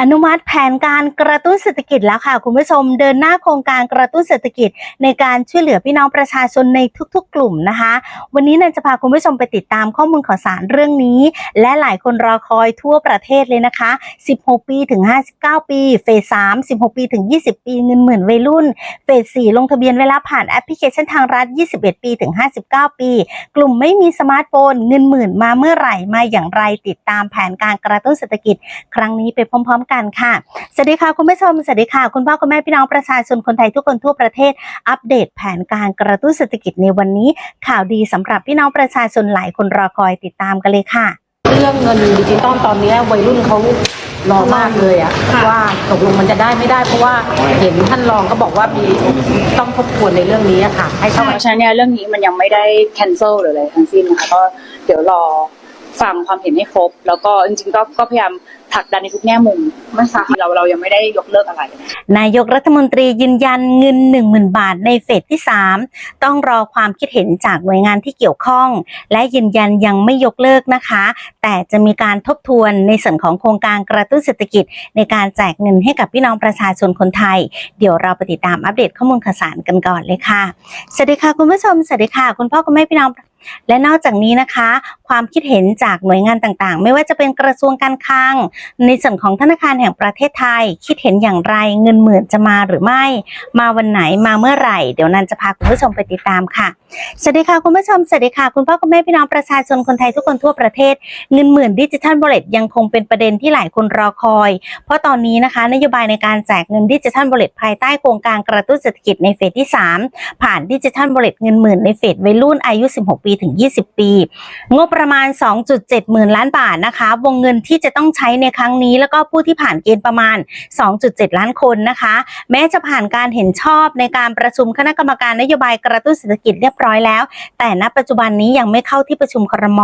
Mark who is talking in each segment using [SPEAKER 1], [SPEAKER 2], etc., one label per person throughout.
[SPEAKER 1] อนุมัติแผนการกระตุ้นเศรษฐกิจแล้วค่ะ คุณผู้ชมเดินหน้าโครงการกระตุ้นเศรษฐกิจ ในการช่วยเหลือพี่น้องประชาชนในทุกๆ กลุ่มนะคะ วันนี้นันจะพาคุณผู้ชมไปติดตามข้อมูลข่าวสารเรื่องนี้ และหลายคนรอคอยทั่วประเทศเลยนะคะ 16 ปีถึง 59 ปีเฟส3 16 ปีถึง 20 ปีเงินหมื่นวัยรุ่นเฟส4ลงทะเบียนเวลาผ่านแอปพลิเคชันทางรัฐ 21 ปีถึง 59 ปี กลุ่มไม่มีสมาร์ทโฟนเงินหมื่นมาเมื่อไหร่มาอย่างไรติดตามแผนการกระตุ้นเศรษฐกิจ ครั้งนี้ไปพร้อมๆกันค่ะ สวัสดีค่ะคุณผู้ชม สวัสดีค่ะ คุณพ่อคุณแม่พี่น้องประชาชนคนไทยทุกคนทั่วประเทศ อัปเดตแผนการกระตุ้นเศรษฐกิจในวันนี้ ข่าวดีสำหรับพี่น้องประชาชนหลายคนรอคอยติดตามกันเลยค่ะ
[SPEAKER 2] เรื่องเงินดิจิตอลตอนนี้วัยรุ่นเขารอมากเลยอะว่าตกลงมันจะได้ไม่ได้เพราะว่าเห็นท่านรองก็บอกว่ามีต้องทบทวนในเรื่องนี้อะค่ะ ให้เข้า
[SPEAKER 3] เพ
[SPEAKER 2] มา
[SPEAKER 3] ราะฉะนั้นเนี่ยเรื่องนี้มันยังไม่ได้ cancel หรืออะไรทั้งสิ้นนะคะก็เดี๋ยวรอ ฟังความเห็นให้ครบ แล้วก็จริงๆก็ก็พยายามผลักดันในทุกแง่มุมไม่ค่ะเราเรายังไม่ได้ยกเลิกอะไร
[SPEAKER 1] นายกรัฐมนตรียืนยันเงิน 10,000 บาทในเฟสที่ 3 ต้องรอความคิดเห็นจากหน่วยงานที่เกี่ยวข้อง และยืนยันยังไม่ยกเลิกนะคะ แต่จะมีการทบทวนในส่วนของโครงการกระตุ้นเศรษฐกิจ ในการแจกเงินให้กับพี่น้องประชาชนคนไทย เดี๋ยวเราไปติดตามอัปเดตข้อมูลข่าวสารกันก่อนเลยค่ะสวัสดีค่ะคุณผู้ชมสวัสดีค่ะ คุณพ่อคุณแม่พี่น้องและนอกจากนี้นะคะ ความคิดเห็นจากหน่วยงานต่างๆ ไม่ว่าจะเป็นกระทรวงการคลัง ในส่วนของธนาคารแห่งประเทศไทย คิดเห็นอย่างไรเงินหมื่นจะมาหรือไม่ มาวันไหนมาเมื่อไหร่ เดี๋ยวนันจะพาคุณผู้ชมไปติดตามค่ะสวัสดีค่ะคุณผู้ชมสวัสดีค่ะคุณพ่อคุณแม่พี่น้องประชาชนคนไทยทุกคนทั่วประเทศเงินหมื่นดิจิทัลบอลเลตยังคงเป็นประเด็นที่หลายคนรอคอย เพราะตอนนี้นะคะ นโยบายในการแจกเงินดิจิทัลบอลเลตภายใต้โครงการกระตุ้นเศรษฐกิจในเฟสที่ 3 ผ่านดิจิทัลบอลเลตเงินหมื่นในเฟสวัยรุ่นอายุ 16 ปีถึง 20 ปี งบประมาณ 2.7 หมื่นล้านบาทนะคะ วงเงินที่จะต้องใช้ในครั้งนี้ แล้วก็ผู้ที่ผ่านเกณฑ์ประมาณ 2.7 ล้านคนนะคะ แม้จะผ่านการเห็นชอบในการประชุมคณะกรรมการนโยบายกระตุ้นเศรษฐกิจเรียบร้อยแล้ว แต่ณปัจจุบันนี้ยังไม่เข้าที่ประชุมครม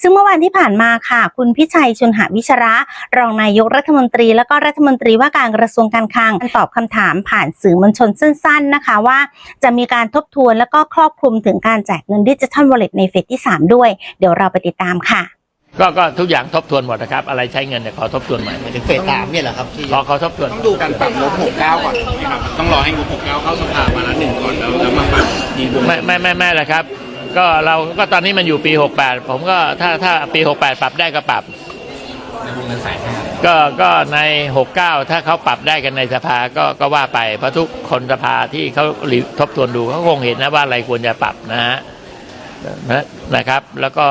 [SPEAKER 1] ซึ่งเมื่อวานที่ผ่านมาค่ะ คุณพิชัยชุนหาวิชระ รองนายกรัฐมนตรี แล้วก็รัฐมนตรีว่าการกระทรวงการคลังตอบคำถามผ่านสื่อมวลชนสั้น ๆนะคะว่า จะมีการทบทวนแล้วก็ครอบคลุมถึงการแจกเงินดิจิทัลวอลเล็ตในเฟสที่ 3 ด้วย เดี๋ยวเราไปติดตามค่ะ
[SPEAKER 4] ก็ก็ทุกอย่างทบทวนหมดนะครับ อะไรใช้เงินเนี่ยขอทบทวนใหม่
[SPEAKER 5] หมายถึงเฟสสามเนี่ยเหรอครับที่
[SPEAKER 4] ขอขอทบทวน
[SPEAKER 5] ต้องดูการปรับงบ69ก่อนนะครับต้องรอให้งบ69เข้าสภาวันละหนึ่งก่อนแล้วแล้วมาปรับทีวง
[SPEAKER 4] ไม่ไม่ไม่ไม่แหละครับ ก็เราก็ตอนนี้มันอยู่ปี 68 ผมก็ถ้าถ้าปี 68 ปรับได้ก็ปรับ
[SPEAKER 5] ในวงเงินแสนห้า
[SPEAKER 4] ก็ก็ใน 69 ถ้าเขาปรับได้กันในสภาก็ก็ว่าไปเพราะทุกคนสภาที่เขาทบทวนดูเขาคงเห็นนะว่าอะไรควรจะปรับนะฮะ นะนะครับ แล้วก็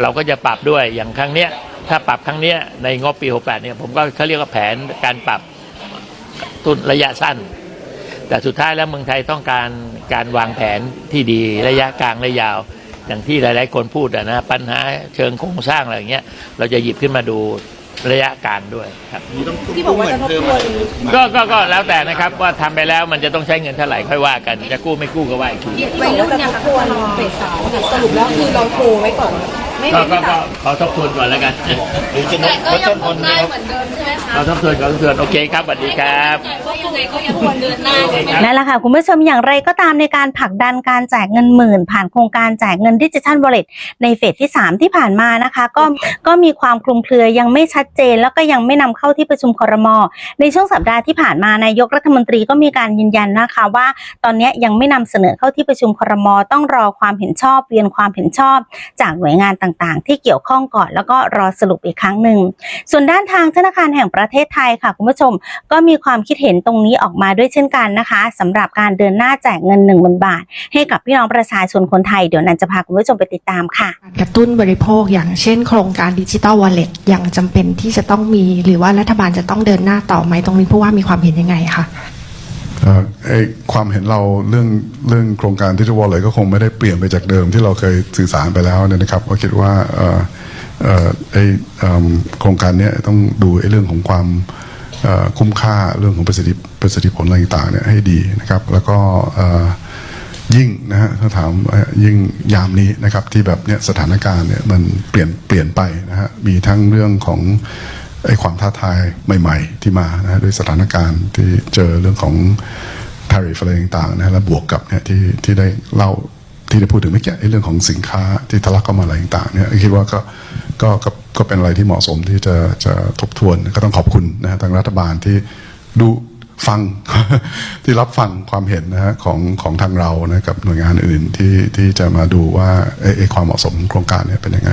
[SPEAKER 4] เราก็จะปรับด้วยอย่างครั้งเนี้ยถ้าปรับครั้งเนี้ยในงบปี 68 เนี่ยผมก็เขาเรียกว่าแผนการปรับทุนระยะสั้น แต่สุดท้ายแล้วเมืองไทยต้องการการวางแผนที่ดีระยะกลางระยะยาว อย่างที่หลาย ๆ คนพูดนะปัญหาเชิงโครงสร้างอะไรอย่างเงี้ยเราจะหยิบขึ้นมาดู ระยะกลางด้วยครับ
[SPEAKER 5] ที่บอกว่าจะทบทวน
[SPEAKER 4] ก็ก็ก็แล้วแต่นะครับว่าทำไปแล้วมันจะต้องใช้เงินเท่าไหร่ค่อยว่ากัน จะกู้ไม่กู้ก็ว่าอีกที
[SPEAKER 2] วัยรุ่นเนี่ยค่ะควรเฟสสามเนี่ยสรุปแล้วคือเราโทรไว้ก่อน ไม่
[SPEAKER 4] ก็
[SPEAKER 2] ไม่
[SPEAKER 4] ก็
[SPEAKER 2] ไม่
[SPEAKER 4] ก็ขอทบทวนก่อนแล้วกัน
[SPEAKER 5] หรือจะลดลดต้นทุนนะครับ
[SPEAKER 4] ขอทบทวนขอทบทวนโอเคครับสวัสดีครับ
[SPEAKER 1] นั่นแหละค่ะ คุณผู้ชมอย่างไรก็ตามในการผลักดันการแจกเงินหมื่น ผ่านโครงการแจกเงินดิจิทัลวอลเล็ตในเฟสที่ 3 ที่ผ่านมานะคะ ก็ก็มีความคลุมเครือยังไม่ชัดเจน แล้วก็ยังไม่นำเข้าที่ประชุมครม ในช่วงสัปดาห์ที่ผ่านมานายกรัฐมนตรีก็มีการยืนยันนะคะว่า ตอนนี้ยังไม่นำเสนอเข้าที่ประชุมครม ต้องรอความเห็นชอบเวียนความเห็นชอบจากหน่วยงานต่างๆ ที่เกี่ยวข้องก่อน แล้วก็รอสรุปอีกครั้งหนึ่ง ส่วนด้านทางธนาคารแห่งประเทศไทยค่ะคุณผู้ชมก็มีความคิดเห็นตรงนี้ออกมาด้วยเช่นกันนะคะสำหรับการเดินหน้าแจกเงิน1 0,000บาท ให้กับพี่น้องประชาชนคนไทยเดี๋ยวนันจะพาคุณผู้ชมไปติดตามค่ะ
[SPEAKER 6] การกระตุ้นบริโภคอย่างเช่น โครงการดิจิ t a ลวอลเล็ตยังจำเป็นที่จะต้องมี หรือว่ารัฐบาลจะต้องเดินหน้าต่อไหมตรงนี้ผู้ว่ามีความเห็นยังไงคะ
[SPEAKER 7] ไอความเห็นเราเรื่องเรื่องโครงการที่จะวอลเลยก็คงไม่ได้เปลี่ยนไปจากเดิมที่เราเคยสื่อสารไปแล้วเนี่ยนะครับก็คิดว่าไอโครงการนี้ต้องดูไอเรื่องของความคุ้มค่าเรื่องของประสิทธิประสิทธิผลอะไรต่างๆเนี่ยให้ดีนะครับ แล้วก็ยิ่งนะฮะถ้าถามยิ่งยามนี้นะครับที่แบบเนี้ยสถานการณ์เนี่ยมันเปลี่ยนเปลี่ยนไปนะฮะมีทั้งเรื่องของ ไอ้ความท้าทายใหม่ ๆ ที่มานะด้วยสถานการณ์ที่เจอเรื่องของ tariff อะไรต่างๆนะแล้วบวกกับเนี่ยที่ที่ได้เล่าที่ได้พูดถึงเมื่อกี้ไอ้เรื่องของสินค้าที่ทะลักเข้ามาอะไรต่างๆเนี่ยคิดว่าก็ก็ก็ก็เป็นอะไรที่เหมาะสมที่จะจะทบทวนก็ต้องขอบคุณนะฮะทางรัฐบาลที่ดูฟังที่รับฟังความเห็นนะฮะของของทางเรานะกับหน่วยงานอื่นที่ที่จะมาดูว่าไอ้ความเหมาะสมโครงการเนี่ยเป็นยังไง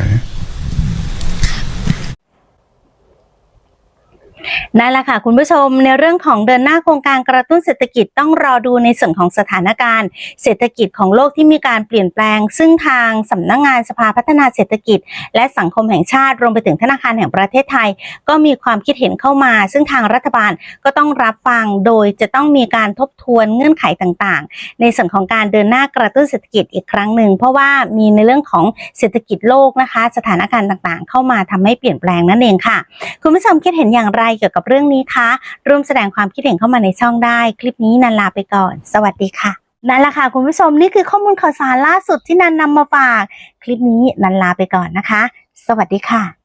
[SPEAKER 1] นั่นแหละค่ะคุณผู้ชมในเรื่องของเดินหน้าโครงการกระตุ้นเศรษฐกิจต้องรอดูในส่วนของสถานการณ์ เศรษฐกิจของโลกที่มีการเปลี่ยนแปลง ซึ่งทางสำนักงานสภาพัฒนาเศรษฐกิจ และสังคมแห่งชาติรวมไปถึงธนาคารแห่งประเทศไทย ก็มีความคิดเห็นเข้ามา ซึ่งทางรัฐบาลก็ต้องรับฟังโดยจะต้องมีการทบทวนเงื่อนไขต่างๆ ในส่วนของการเดินหน้ากระตุ้นเศรษฐกิจอีกครั้งหนึ่งเพราะว่ามีในเรื่องของเศรษฐกิจโลกนะคะ สถานการณ์ต่างๆ เข้ามาทำให้เปลี่ยนแปลงนั่นเองค่ะ คุณผู้ชมคิดเห็นอย่างไรเกี่ยวกับกับเรื่องนี้คะร่วมแสดงความคิดเห็นเข้ามาในช่องได้ คลิปนี้นันลาไปก่อน สวัสดีค่ะนั่นแหละค่ะคุณผู้ชมนี่คือข้อมูลข่าวสารล่าสุดที่นันนำมาฝาก คลิปนี้นันลาไปก่อนนะคะ สวัสดีค่ะ